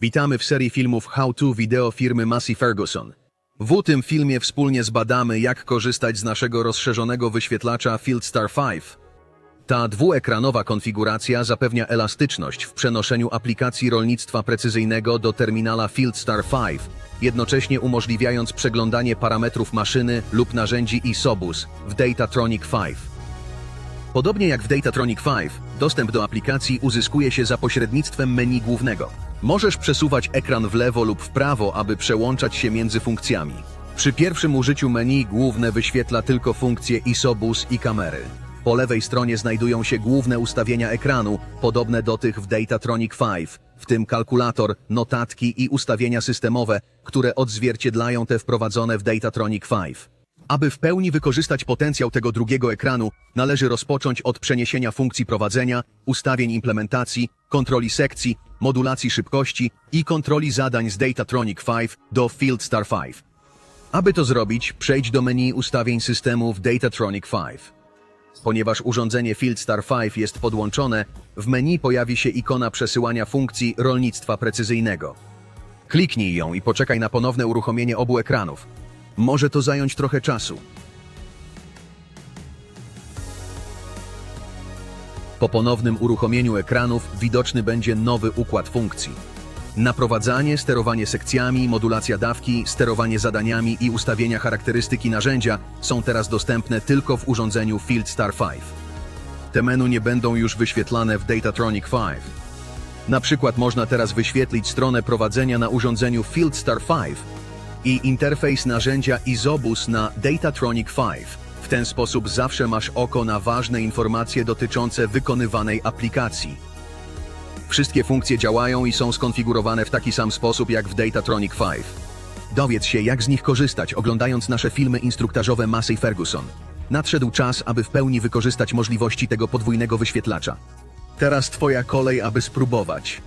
Witamy w serii filmów How to Video firmy Massey Ferguson. W tym filmie wspólnie zbadamy, jak korzystać z naszego rozszerzonego wyświetlacza FieldStar 5. Ta dwuekranowa konfiguracja zapewnia elastyczność w przenoszeniu aplikacji rolnictwa precyzyjnego do terminala FieldStar 5, jednocześnie umożliwiając przeglądanie parametrów maszyny lub narzędzi ISOBUS w Datatronic 5. Podobnie jak w Datatronic 5, dostęp do aplikacji uzyskuje się za pośrednictwem menu głównego. Możesz przesuwać ekran w lewo lub w prawo, aby przełączać się między funkcjami. Przy pierwszym użyciu menu główne wyświetla tylko funkcje ISOBUS i kamery. Po lewej stronie znajdują się główne ustawienia ekranu, podobne do tych w Datatronic 5, w tym kalkulator, notatki i ustawienia systemowe, które odzwierciedlają te wprowadzone w Datatronic 5. Aby w pełni wykorzystać potencjał tego drugiego ekranu, należy rozpocząć od przeniesienia funkcji prowadzenia, ustawień implementacji, kontroli sekcji, modulacji szybkości i kontroli zadań z Datatronic 5 do FieldStar 5. Aby to zrobić, przejdź do menu ustawień systemu w Datatronic 5. Ponieważ urządzenie FieldStar 5 jest podłączone, w menu pojawi się ikona przesyłania funkcji rolnictwa precyzyjnego. Kliknij ją i poczekaj na ponowne uruchomienie obu ekranów. Może to zająć trochę czasu. Po ponownym uruchomieniu ekranów widoczny będzie nowy układ funkcji. Naprowadzanie, sterowanie sekcjami, modulacja dawki, sterowanie zadaniami i ustawienia charakterystyki narzędzia są teraz dostępne tylko w urządzeniu FieldStar 5. Te menu nie będą już wyświetlane w Datatronic 5. Na przykład można teraz wyświetlić stronę prowadzenia na urządzeniu FieldStar 5 i interfejs narzędzia Isobus na Datatronic 5. W ten sposób zawsze masz oko na ważne informacje dotyczące wykonywanej aplikacji. Wszystkie funkcje działają i są skonfigurowane w taki sam sposób jak w Datatronic 5. Dowiedz się, jak z nich korzystać, oglądając nasze filmy instruktażowe Massey Ferguson. Nadszedł czas, aby w pełni wykorzystać możliwości tego podwójnego wyświetlacza. Teraz twoja kolej, aby spróbować.